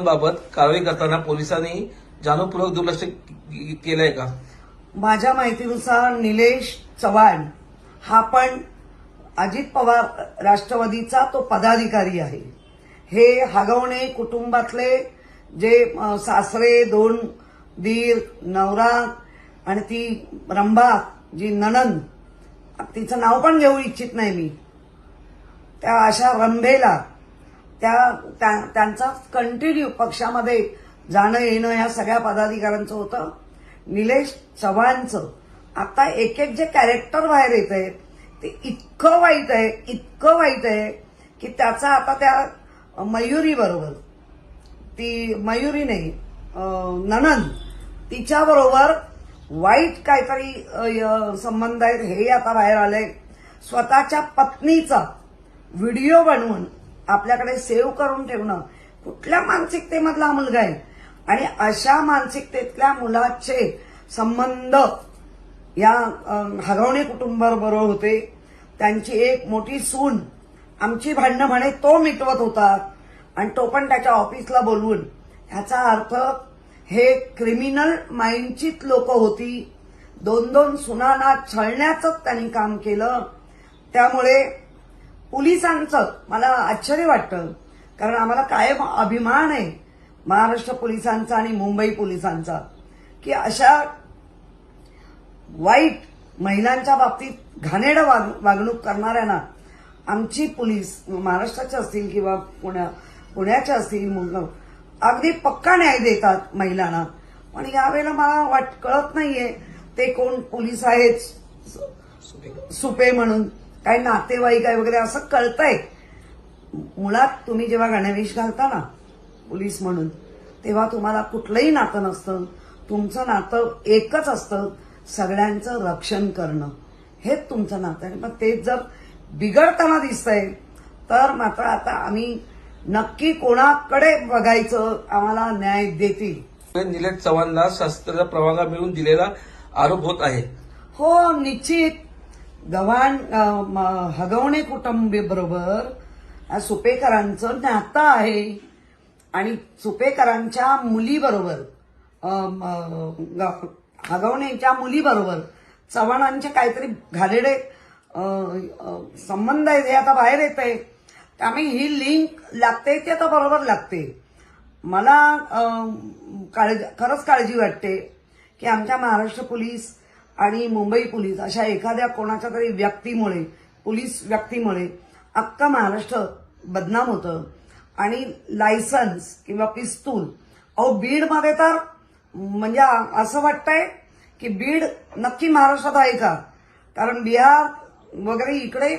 बाबत कारवाई करताना पोलिसांनी जाणीवपूर्वक दुर्लक्ष केलंय का? माझ्या माहितीनुसार निलेश चव्हाण हा पण अजित पवार राष्ट्रवादीचा तो पदाधिकारी आहे. हे हागवणे कुटुंबातले जे सासरे दोन दीर नवरा आणि ती रंभा जी ननंद तिचं नाव पण घेऊ इच्छित नाही मी. त्या अशा रंभेला त्या त्या- त्यांचा कंटिन्यू पक्षामध्ये जाणं येणं ह्या सगळ्या पदाधिकाऱ्यांचं होतं. निलेश चव्हाणचं. आता एक एक जे कॅरेक्टर बाहेर येत आहे ते इतकं वाईट आहे इतकं वाईट आहे की त्याचा आता त्या मयुरी बरोबर. ती मयुरी नाही ननन ननंद. तिच्याबरोबर वाईट काहीतरी य- संबंध आहेत हे आता बाहेर आलंय. स्वतःच्या पत्नीचा व्हिडिओ बनवून आपल्याकडे सेव्ह करून ठेवणं कुठल्या मानसिकतेमधला मुलगा आहे? आणि अशा मानसिकतेतल्या मुलाचे संबंध या हरवणे कुटुंबाबरोबर होते. त्यांची एक मोठी सून आमची भांडणं म्हणे तो मिटवत होता. आणि तो पण त्याच्या ऑफिसला बोलवून. ह्याचा अर्थ हे क्रिमिनल माइंडचीच लोक होती. दोन दोन सुनांना छळण्याचंच त्यांनी काम केलं. त्यामुळे पोलिसांचं मला आश्चर्य वाटतं. कारण आम्हाला कायम अभिमान आहे महाराष्ट्र पोलिसांचा आणि मुंबई पोलिसांचा की अशा वाईट महिलांच्या बाबतीत घाणेड वाग- वागणूक करणाऱ्यांना आमची पोलीस महाराष्ट्राचे असतील किंवा पुण्या पुण्याचे असतील मुलं अगदी पक्का न्याय देतात महिलांना. पण यावेळेला मला वाट कळत नाहीये ते कोण पोलीस आहेत सुपे म्हणून. काही नातेवाईक आहे वगैरे असं कळतंय. मुळात तुम्ही जेव्हा गणवेश घालता ना पोलीस म्हणून तेव्हा तुम्हाला कुठलंही नातं नसतं. तुमचं नातं एकच असतं सगळ्यांचं रक्षण करणं. हेच तुमचं नातं आहे. पण तेच जर बिघडताना दिसतंय तर मात्र आता आम्ही नक्की कोणाकडे बघायचं आम्हाला न्याय देतील. निलेश चव्हाणला शस्त्राचा परवाना मिळवून दिलेला आरोप होत आहे. हो निश्चित. गव्हाण म- हगवणे कुटुंबीबरोबर या सुपेकरांचं नातं आहे. आणि सुपेकरांच्या मुलीबरोबर हगवणेच्या मुलीबरोबर चव्हाणांचे काहीतरी घालेडे संबंध आहेत हे आता बाहेर येत आहे त्यामुळे ही लिंक लागते ते आता बरोबर लागते. मला काळजी खरंच काळजी वाटते की आमच्या महाराष्ट्र पोलीस आणि मुंबई पोलीस अशा एखाद्या कोणाच्या तरी व्यक्तीमुळे पोलीस व्यक्तीमुळे अख्खा महाराष्ट्र बदनाम होतं. आणि लायसन्स किंवा पिस्तूल अहो बीडमध्ये तर म्हणजे असं वाटतंय की बीड नक्की महाराष्ट्रात आहे का? कारण बिहार वगैरे इकडे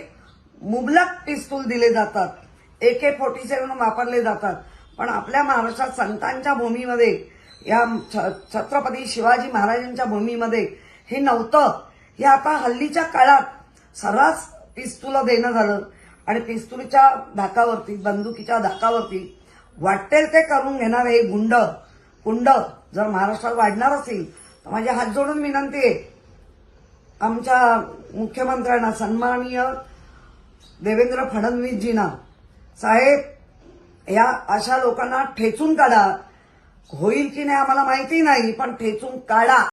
मुबलक पिस्तूल दिले जातात. ए के फोर्टी सेवन वापरले जातात. पण आपल्या महाराष्ट्रात संतांच्या भूमीमध्ये या छ- छत्रपती शिवाजी महाराजांच्या भूमीमध्ये हे नव्हतं. हे आता हल्लीच्या काळात सर्रास पिस्तुलं देणं झालं. आणि पिस्तुलीच्या धाकावरती बंदुकीच्या धाकावरती वाटेल ते करून घेणारे हे गुंड कुंड जर महाराष्ट्रात वाढणार असेल तर माझे हात जोडून विनंती आहे. आमच्या मुख्यमंत्र्यांना सन्माननीय देवेंद्र फडणवीसजींना. साहेब या अशा लोकांना ठेचून काढा. होईल की नाही आम्हाला माहिती नाही पण ठेचून काढा.